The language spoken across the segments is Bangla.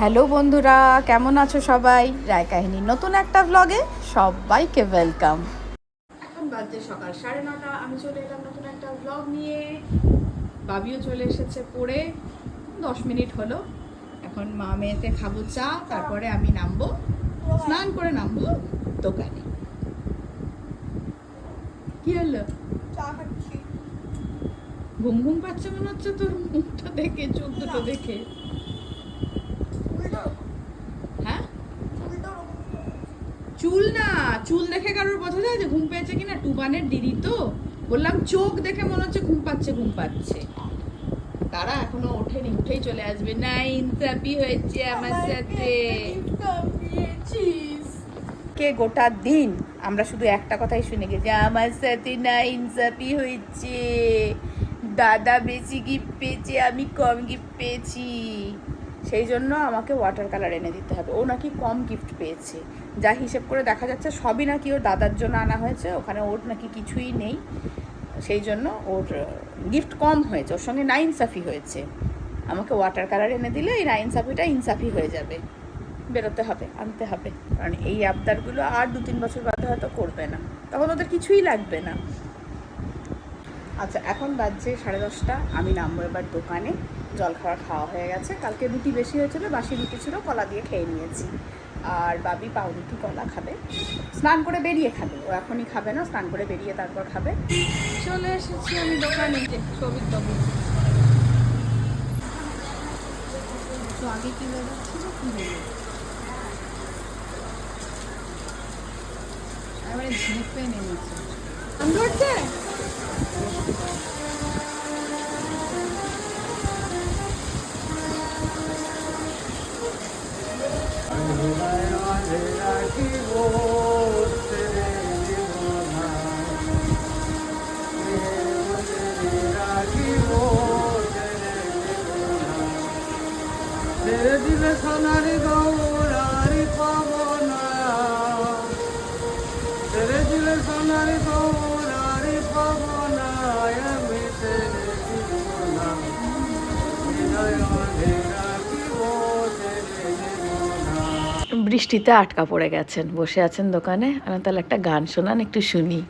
হ্যালো বন্ধুরা কেমন আছো সবাই? রায় কাহিনীর নতুন একটা ব্লগে সবাইকে ওয়েলকাম এখন বাজে সকাল সাড়ে নটা আমি চলে এলাম নতুন একটা ব্লগ নিয়ে। বাবিও চলে এসেছে পড়ে দশ মিনিট হলো। এখন মা মেয়েতে খাব চা তারপরে আমি নামবো। স্নান করে নামবো দোকানে। কি হলো? ঘুম ঘুম পাচ্ছে মনে হচ্ছে তোর মুখটা দেখে চোখ দুটো দেখে হ্যাঁ চুল না চুল দেখে কারোর বোঝা যায় যে ঘুম পেয়েছে কিনা? টুবানের দিদি তো। বললাম চোখ দেখে মনে হচ্ছে ঘুম পাচ্ছে ঘুম পাচ্ছে। তারা এখনও ওঠেনি উঠেই চলে আসবে। না ইনসাফি হয়েছে আমার সাথে। কে গোটা দিন? আমরা শুধু একটা কথাই শুনে গেছি আমার সাথে না ইনসাফি হয়েছে। দাদা বেশি গিফট পেয়েছে আমি কম গিফট পেয়েছি। সেই জন্য আমাকে ওয়াটার কালার এনে দিতে হবে। ও নাকি কম গিফট পেয়েছে। যা হিসেব করে দেখা যাচ্ছে সবই নাকি ওর দাদার জন্য আনা হয়েছে, ওখানে ওর নাকি কিছুই নেই। সেই জন্য ওর গিফট কম হয়েছে, ওর সঙ্গে না ইনসাফি হয়েছে। আমাকে ওয়াটার কালার এনে দিলে এই নাইনসাফিটা ইনসাফি হয়ে যাবে। বেরোতে হবে, আনতে হবে। কারণ এই আবদারগুলো আর দু তিন বছর বাদে হয়তো করবে না। তখন ওদের কিছুই লাগবে না। আচ্ছা এখন বাজছে সাড়ে দশটা, আমি নামবো এবার দোকানে। জল খাওয়া খাওয়া হয়ে গেছে। কালকে রুটি বেশি হয়েছিল বাসি রুটি ছিল কলা দিয়ে খেয়ে নিয়েছি। আর বাবি পাউরুটি কলা খাবে। স্নান করে বেরিয়ে খাবে। ও এখনই খাবে না স্নান করে বেরিয়ে তারপর খাবে। চলে এসেছি আমি দোকানে। যে সবিক বাবু তো আগে কি বেরোচ্ছিল কি বেরোচ্ছে এবারে ঝেঁপে নেমেছে। বৃষ্টিতে আটকা পড়ে গেছেন। বসে আছেন দোকানে। আমি তাহলে একটা গান শোনান, একটু শুনি।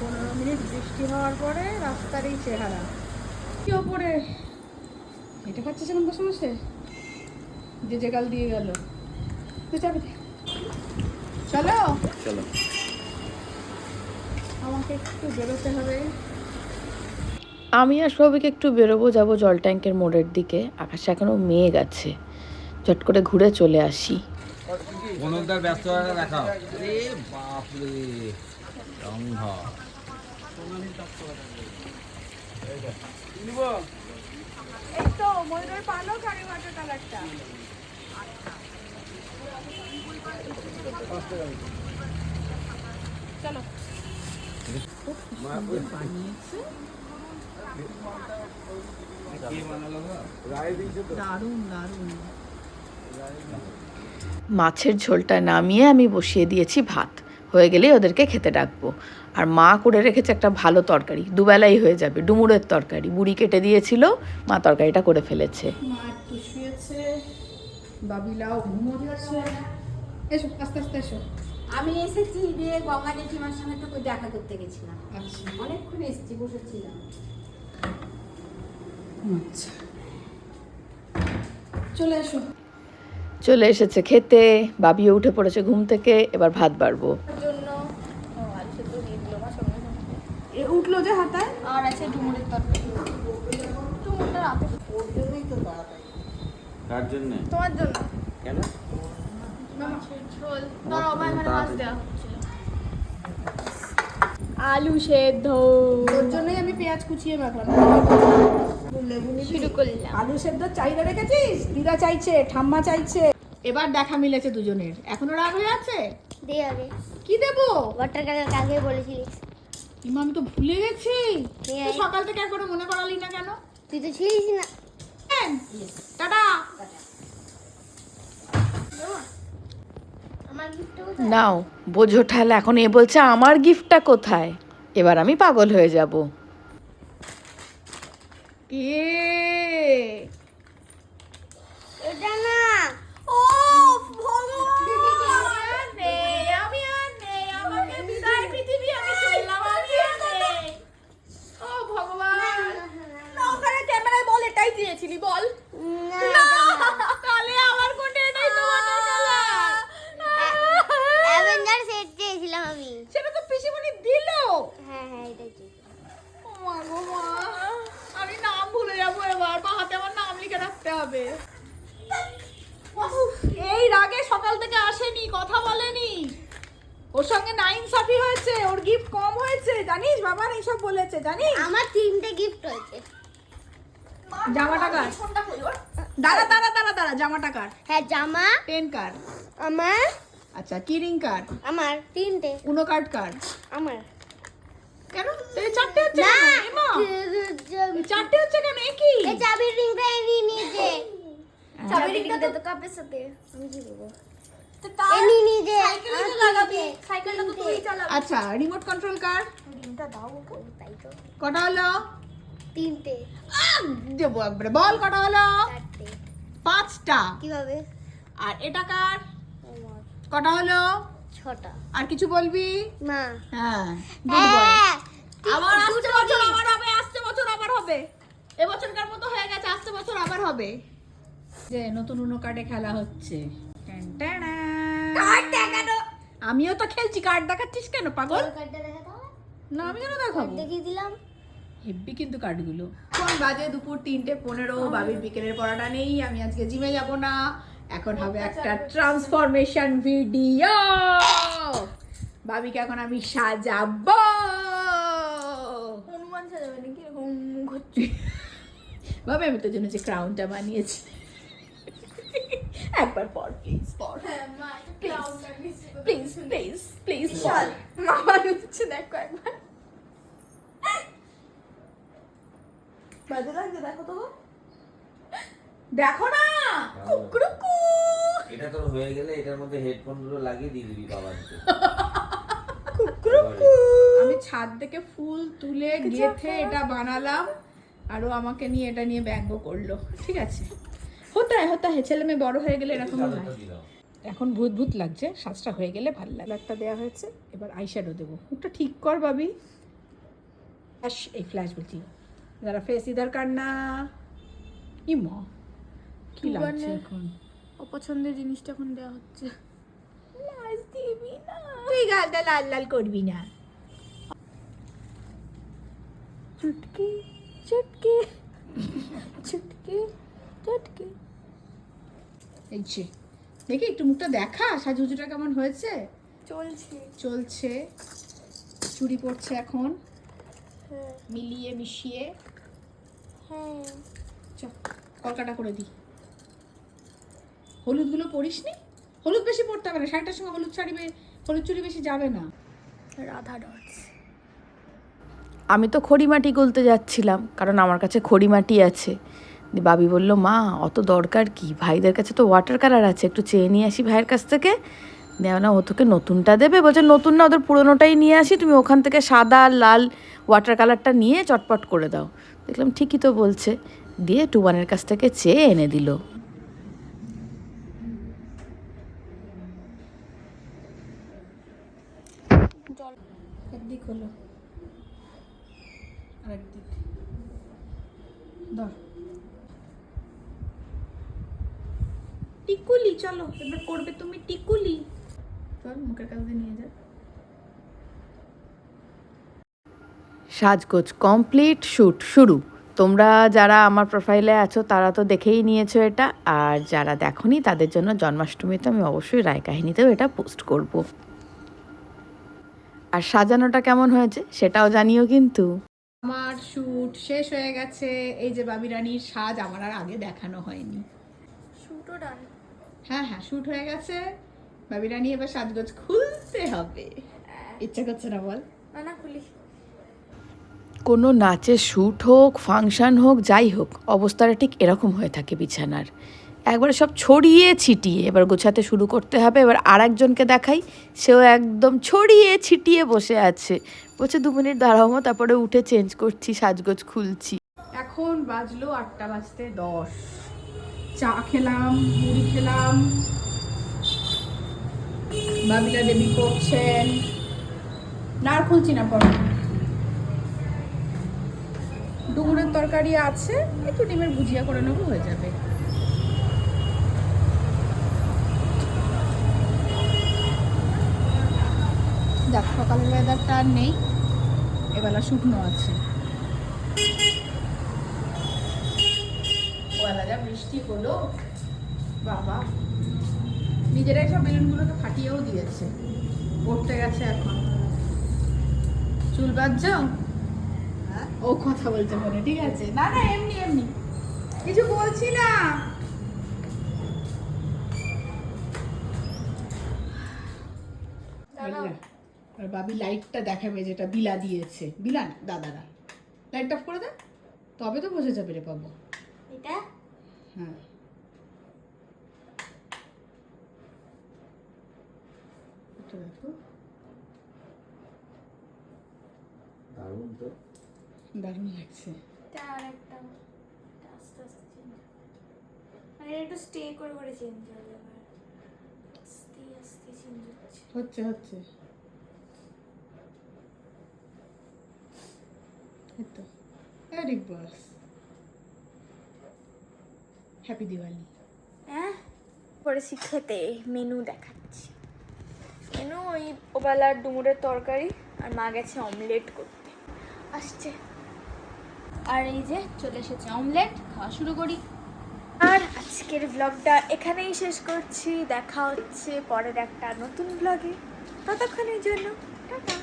পনেরো মিনিট বৃষ্টি হওয়ার পরে রাস্তার এই চেহারা। কি ওপরে? এটা খাচ্ছে বসে বসে যে যে গাল। দিয়ে গেল তো যাবে চলো। চলো। আমাকে একটু বেরোতে হবে। আমি আর সৌভিক একটু বেরোবো যাব জল ট্যাঙ্কের মোড়ের দিকে। আকাশে এখনও মেঘ আছে। চট করে ঘুরে চলে আসি। ব্যস্ত দেখাও। রে বাপরে রঙ্গ এই তো ময়ূরের পালক আর কালারটা মাছের ঝোলটা নামিয়ে আমি বসিয়ে দিয়েছি ভাত। হয়ে গেলেই ওদেরকে খেতে ডাকবো। আর মা করে রেখেছে একটা ভালো তরকারি। দুবেলাই হয়ে যাবে, ডুমুরের তরকারি। বুড়ি কেটে দিয়েছিল, মা তরকারিটা করে ফেলেছে। মা একটু শুয়েছে বাবিলাও এসো আস্তে আস্তে এসো। আমি এসেছি দিয়ে গঙ্গা জেঠিমার সঙ্গে তো দেখা করতে গেছিলাম। আচ্ছা। অনেকক্ষণ এসেছি বসেছিলাম। আচ্ছা। চলে এসো। চলে এসেছে খেতে বাবিও উঠে পড়েছে ঘুম থেকে এবার ভাত বাড়বো। উঠল যে হাতায় আর আছে ডুমুরের তরকারি। ডুমুরটা রাতে। ওর জন্যই তো তাড়াতাড়ি কার জন্য? তোমার জন্য। কেন? এখানে আলু সেদ্ধ। ওর জন্যই আমি পেঁয়াজ কুচিয়ে? শুরু করলাম। আলু সেদ্ধ চাহিদা রেখেছিস? দিদা চাইছে ঠাম্মা চাইছে। এবার দেখা মিলেছে দুজনের। এখনও রাগ হয়ে আছে? দে আগে। কি দেবো? ওয়াটার কালার কালকে বলেছিলিস। ইমা আমি তো ভুলে গেছি। আয়। সকাল থেকে একবারও মনে করালি না কেন? তুই তো ছিলিস না। যাবেন টাটা। নাও বোঝো ঠেলা এখন এ বলছে আমার গিফটটা কোথায়? এবার আমি পাগল হয়ে যাব। এ ইয়ে। হবে। এই রাগে সকাল থেকে আসেনি কথা বলেনি। ওর সঙ্গে নাইন সাফি হয়েছে ওর গিফট কম হয়েছে জানিস? বাবার এইসব বলেছে জানিস? আমার তিনটে গিফট হয়েছে। জামাটা কার? দাঁড়া দাঁড়া দাঁড়া দাঁড়া জামাটা কার? হ্যাঁ জামা। পেন কার? আমার। আচ্ছা কিরিং কার? আমার তিনটে। উনো কার্ড কার? আমার। এই চারটে হচ্ছে না এমা, চারটে হচ্ছে কেন? কি? এই চাবির রিংটা এনে নিয়েছে হ্যাঁ। চাবির রিংটা তো কাপের সাথে। আমি কি বলব চালাবি। আচ্ছা রিমোট কন্ট্রোল কার রিংটা দাও তাই তো। কটা হলো? তিনটে। দেবো একবারে বল কটা হলো? পাঁচটা। কীভাবে? আর এটা কার? কটা হলো? ছটা। আর কিছু বলবি? না হ্যাঁ হ্যাঁ আবার আসছে বছর আবার হবে আসছে বছর আবার হবে। এবছরকার মতো হয়ে গেছে আসছে বছর আবার হবে। যে নতুন উনো কার্ডে খেলা হচ্ছে। কার্ড দেখানো। আমিও তো খেলছি কার্ড দেখাচ্ছিস কেন পাগল? না আমি কেন দেখাবো? দেখিয়ে দিলাম। হেব্বি কিন্তু কার্ডগুলো এখন বাজে দুপুর তিনটে পনেরো বাবির বিকেলের পড়াটা নেই আমি আজকে জিমে যাব না। এখন হবে একটা ট্রান্সফরমেশন ভিডিও বাবিকে এখন আমি সাজাবো হনুমান সাজাবে নাকি বাবা আমি তোর জন্য যে ক্রাউনটা বানিয়েছি। একবার পর প্লিজ পর। প্লিজ প্লিজ প্লিজ মামা হচ্ছে দেখো একবার। বাজে লাগছে দেখো তো। দেখো না কুকুরুকু। এটা তোর হয়ে গেলে এটার মধ্যে হেডফোনগুলো লাগিয়ে দিয়ে দিবি আমি ছাদ থেকে ফুল তুলে গেথে এটা বানালাম। আরও আমাকে নিয়ে এটা নিয়ে ব্যঙ্গ করল। ঠিক আছে? হতে হয় হতে হয় ছেলে মেয়ে বড় হয়ে গেলে এরকম হয় এখন ভূত ভূত লাগছে সাজটা হয়ে গেলে ভালো লাগে। একটা দেওয়া হয়েছে এবার আইশ্যাডো দেবো। মুখটা ঠিক কর বাবি ফ্ল্যাশ এই ফ্ল্যাশ বলছি যারা ফেস ইধার কান্না ই ম কি লাগছে এখন? অপছন্দের জিনিসটা এখন দেওয়া হচ্ছে। লাল দিবি না। তুই গালটা লাল লাল করবি না। চুটকি। চুটকি চুটকি চুটকি এই যে দেখি একটু মুখটা দেখা সাজুজুটা কেমন হয়েছে? চলছে। চলছে চুড়ি পড়ছে এখন হ্যাঁ। মিলিয়ে মিশিয়ে। হ্যাঁ। চ কলকাটা করে দিই হলুদগুলো পরিস নি হলুদ বেশি পড়তে হবে না শাড়িটার সঙ্গে হলুদ শাড়ি হলুদ চুড়ি বেশি যাবে না। রাধা ডটস আমি তো খড়িমাটি গলতে যাচ্ছিলাম, কারণ আমার কাছে খড়িমাটি আছে। বাবি বলল, মা, অত দরকার কি? ভাইদের কাছে তো ওয়াটার কালার আছে, একটু চেয়ে নিয়ে আসি ভাইয়ের কাছ থেকে? দেও না, ও তোকে নতুনটা দেবে? বলছে, নতুন না, ওদের পুরোনোটাই নিয়ে আসি, তুমি ওখান থেকে সাদা, লাল ওয়াটার কালারটা নিয়ে চটপট করে দাও। দেখলাম ঠিকই তো বলছে। দিয়ে টুবানের কাছ থেকে চেয়ে এনে দিল। হলো। ধর। টিকুলি চলো এবার করবে তুমি টিকুলি। চল মুখের কাছে নিয়ে যা। সাজগোজ কমপ্লিট শ্যুট শুরু। তোমরা যারা আমার প্রোফাইলে আছো তারা তো দেখেই নিয়েছো এটা। আর যারা দেখোনি তাদের জন্য জন্মাষ্টমীতে আমি অবশ্যই রায় কাহিনীতেও এটা পোস্ট করব। আর সাজানোটা কেমন হয়েছে সেটাও জানিও কিন্তু। আমার শুট শেষ হয়ে গেছে। এই যে বাবি রানীর সাজ আমার আর আগে দেখানো হয়নি। শুটো ডান হ্যাঁ হ্যাঁ শুট হয়ে গেছে। বাবি রানী এবার সাজগোজ খুলতে হবে। ইচ্ছা করছে না বল? না না খুলি। কোনো নাচের শ্যুট হোক ফাংশন হোক যাই হোক অবস্থাটা ঠিক এরকম হয়ে থাকে বিছানার। একবারে সব ছড়িয়ে ছিটিয়ে এবার গোছাতে শুরু করতে হবে। এবার আর একজনকে দেখাই। সেও একদম ছড়িয়ে ছিটিয়ে বসে আছে। বলছে, দু মিনিট দাঁড়াবো তারপরে উঠে চেঞ্জ করছি, সাজগোজ খুলছি। এখন বাজলো আটটা বাজতে দশ। চা খেলাম, মুড়ি খেলাম। বাবিলা দেবী করছেন। না খুলছি না পরে ডুমুরের তরকারি আছে, একটু ডিমের ভুজিয়া করে নেব, হয়ে যাবে। দেখ সকালের ওয়েদারটা আর নেই এবেলা শুকনো আছে। ওবেলা যা বৃষ্টি হলো বাবা। নিজেরাই সব বেলুনগুলোকে ফাটিয়েও দিয়েছে। পড়তে গেছে এখন। চুল বাজছ ও কথা বলছে মনে ঠিক আছে? না না এমনি এমনি। কিছু বলছি না। আর বাবি লাইটটা দেখাবে যেটা বিলা দিয়েছে। বিলা দাদারা। লাইট অফ করে দে। তবে তো বোঝা যাবে রে বাবু। এটা? হ্যাঁ। দেখো। দারুণ তো। দারুণ লাগছে। আর একটা আস্তে আস্তে চেঞ্জ মানে একটু স্টে করে করে চেঞ্জ হয়ে যাবে আস্তে আস্তে চেঞ্জ হচ্ছে। হচ্ছে হচ্ছে। এই তো ভেরি বাস হ্যাপি দিওয়ালি হ্যাঁ পড়েছি খেতে মেনু দেখাচ্ছি। মেনু ওই ওবেলার ডুমুরের তরকারি আর মা গেছে অমলেট করতে। আসছে। আর এই যে চলে এসেছে অমলেট খাওয়া শুরু করি। আর আজকের ব্লগটা এখানেই শেষ করছি। দেখা হচ্ছে পরের একটা নতুন ব্লগে ততক্ষণের জন্য টাটা।